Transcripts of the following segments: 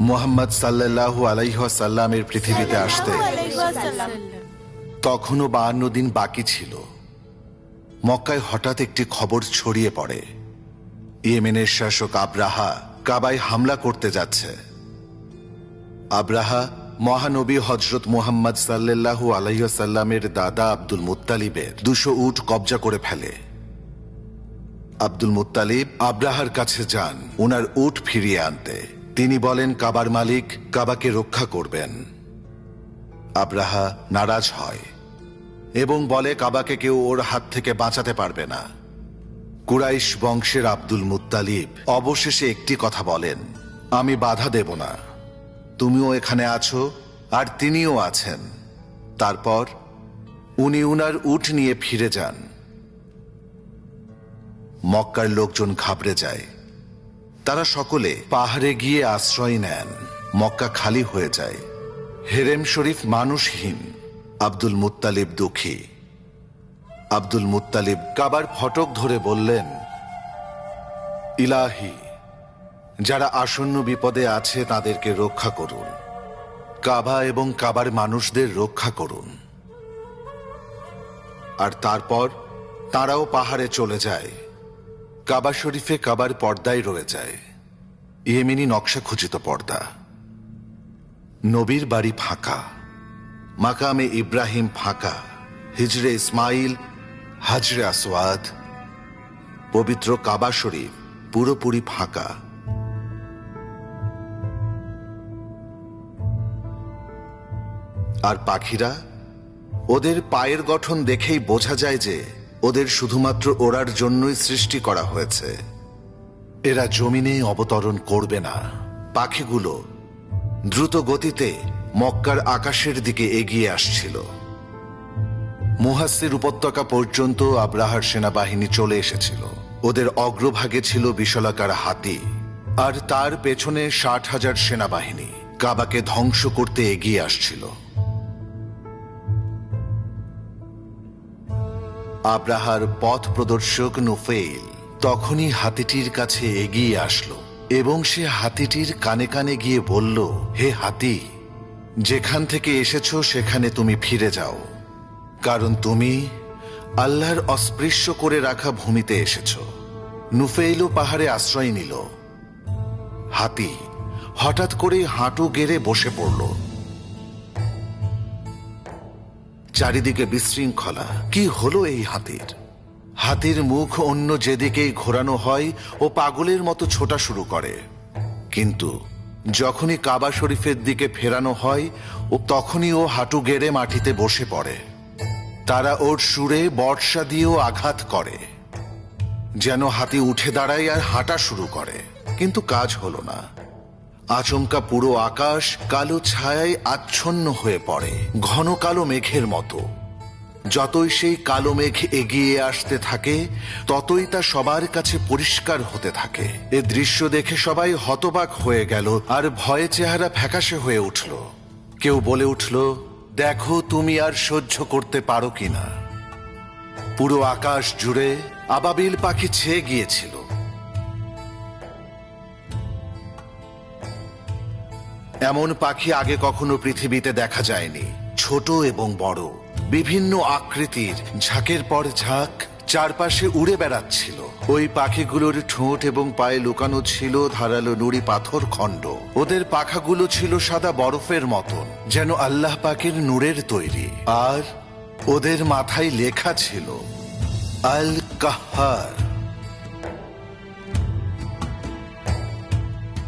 মোহাম্মদ সাল্লাল্লাহু আলাইহাসাল্লামের পৃথিবীতে আসতে তখনও বাহান্ন দিন বাকি ছিল। মক্কায় হঠাৎ একটি খবর ছড়িয়ে পড়ে। ইয়েমেনের শাসক আব্রাহা কাবায় হামলা করতে যাচ্ছে। আব্রাহা মহানবী হজরত মুহাম্মদ সাল্লাল্লাহু আলাইসাল্লামের দাদা আব্দুল মুত্তালিবের দুশো উট কবজা করে ফেলে। আব্দুল মুত্তালিব আব্রাহার কাছে যান ওনার উট ফিরিয়ে আনতে। তিনি বলেন, কাবার মালিক কাবাকে রক্ষা করবেন। আব্রাহা নারাজ হয় এবং বলে, কাবাকে কেউ ওর হাত থেকে বাঁচাতে পারবে না। কুরাইশ বংশের আব্দুল মুত্তালিব অবশেষে একটি কথা বলেন, আমি বাধা দেব না। তুমিও এখানে আছো আর তিনিও আছেন। তারপর উনি উনার উট নিয়ে ফিরে যান। মক্কার লোকজন ঘাবড়ে যায়। তারা সকলে পাহাড়ে গিয়ে আশ্রয় নেন। মক্কা খালি হয়ে যায়। হেরেম শরীফ মানুষহীন, আব্দুল মুত্তালিব দুঃখী। আব্দুল মুত্তালিব কাবার ফটক ধরে বললেন, ইলাহি, যারা আসন্ন বিপদে আছে তাদেরকে রক্ষা করুন। কাবা এবং কাবার মানুষদের রক্ষা করুন। আর তারপর তারাও পাহাড়ে চলে যায়। কাবা শরীফে কাবার পর্দায় রয়ে যায়। ইয়েমিনি নকশা খচিত পর্দা। নবীর বাড়ি ফাঁকা। মাকামে ইব্রাহিম ফাঁকা। হিজরে ইসমাইল, হাজরে আসওয়াদ। পবিত্র কাবা শরীফ পুরোপুরি ফাঁকা। আর পাখিরা? ওদের পায়ের গঠন দেখেই বোঝা যায় যে ওদের শুধুমাত্র ওড়ার জন্যই সৃষ্টি করা হয়েছে। এরা জমিনে অবতরণ করবে না। পাখিগুলো দ্রুত গতিতে মক্কার আকাশের দিকে এগিয়ে আসছিল। মুহাসির উপত্যকা পর্যন্ত আব্রাহার সেনাবাহিনী চলে এসেছিল। ওদের অগ্রভাগে ছিল বিশলাকার হাতি, আর তার পেছনে ষাট হাজার সেনাবাহিনী কাবাকে ধ্বংস করতে এগিয়ে আসছিল। আব্রাহার পথ প্রদর্শক নুফেইল তখনই হাতিটির কাছে এগিয়ে আসলো এবং সে হাতিটির কানে কানে গিয়ে বলল, হে হাতি, যেখান থেকে এসেছ সেখানে তুমি ফিরে যাও। কারণ তুমি আল্লাহর অস্পৃশ্য করে রাখা ভূমিতে এসেছ। নুফেইলও পাহাড়ে আশ্রয় নিল। হাতি হঠাৎ করে হাঁটু গেড়ে বসে পড়ল। চারিদিকে বিশৃঙ্খলা। কি হলো এই হাতির? হাতির মুখ অন্য যেদিকেই ঘোরানো হয় ও পাগলের মতো ছোটা শুরু করে। কিন্তু যখনই কাবা শরীফের দিকে ফেরানো হয়, ও তখনই ও হাঁটু গেড়ে মাটিতে বসে পড়ে। তারা ওর সুরে বর্ষা দিয়েও আঘাত করে। যেন হাতি উঠে দাঁড়ায় আর হাঁটা শুরু করে। কিন্তু কাজ হলো না। আচমকা পুরো আকাশ কালো ছায়ায় আচ্ছন্ন হয়ে পড়ে, ঘন কালো মেঘের মতো। যতই সেই কালো মেঘ এগিয়ে আসতে থাকে, ততই তা সবার কাছে পরিষ্কার হতে থাকে। এ দৃশ্য দেখে সবাই হতবাক হয়ে গেল আর ভয়ে চেহারা ফ্যাকাশে হয়ে উঠল। কেউ বলে উঠল, দেখো তুমি আর সহ্য করতে পারো কিনা পুরো আকাশ জুড়ে আবাবিল পাখি ছেয়ে গিয়েছিল। এমন পাখি আগে কখনো পৃথিবীতে দেখা যায়নি। ছোট এবং বড়। বিভিন্ন আকৃতির ঝাঁকের পর ঝাঁক চারপাশে উড়ে বেড়াচ্ছিল। ওই পাখিগুলোর ঠোঁট এবং পায়ে লুকানো ছিল ধারালো নুড়ি পাথর খণ্ড। ওদের পাখাগুলো ছিল সাদা বরফের মতন, যেন আল্লাহ পাকের নূরের তৈরি। আর ওদের মাথায় লেখা ছিল আল কাহার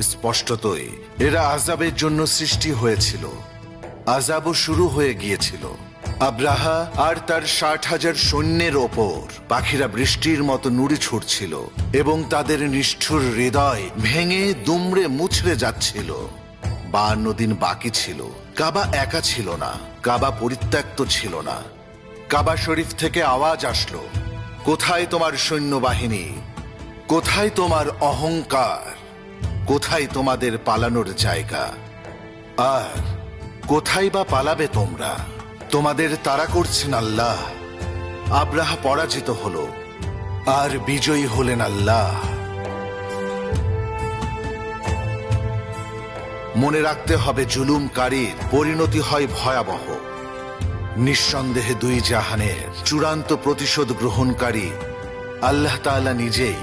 স্পষ্টতই, এরা আজাবের জন্য সৃষ্টি হয়েছিল। আজাবও শুরু হয়ে গিয়েছিল। আব্রাহা আর তার ষাট হাজার সৈন্যের ওপর পাখিরা বৃষ্টির মতো নুড়ি ছুটছিল এবং তাদের নিষ্ঠুর হৃদয় ভেঙে দুমড়ে মুছড়ে যাচ্ছিল। বান্ন দিন বাকি ছিল। কাবা একা ছিল না। কাবা পরিত্যক্ত ছিল না। কাবা শরীফ থেকে আওয়াজ আসলো, কোথায় তোমার সৈন্যবাহিনী? কোথায় তোমার অহংকার? কোথায় তোমাদের পালানোর জায়গা? আর কোথায় বা পালাবে তোমরা? তোমাদের তারা করছেন আল্লাহ। আব্রাহা পরাজিত হলো, আর বিজয়ী হলেন আল্লাহ। মনে রাখতে হবে, জুলুমকারীর পরিণতি হয় ভয়াবহ। নিঃসন্দেহে দুই জাহানের চূড়ান্ত প্রতিশোধ গ্রহণকারী আল্লাহ তাআলা নিজেই।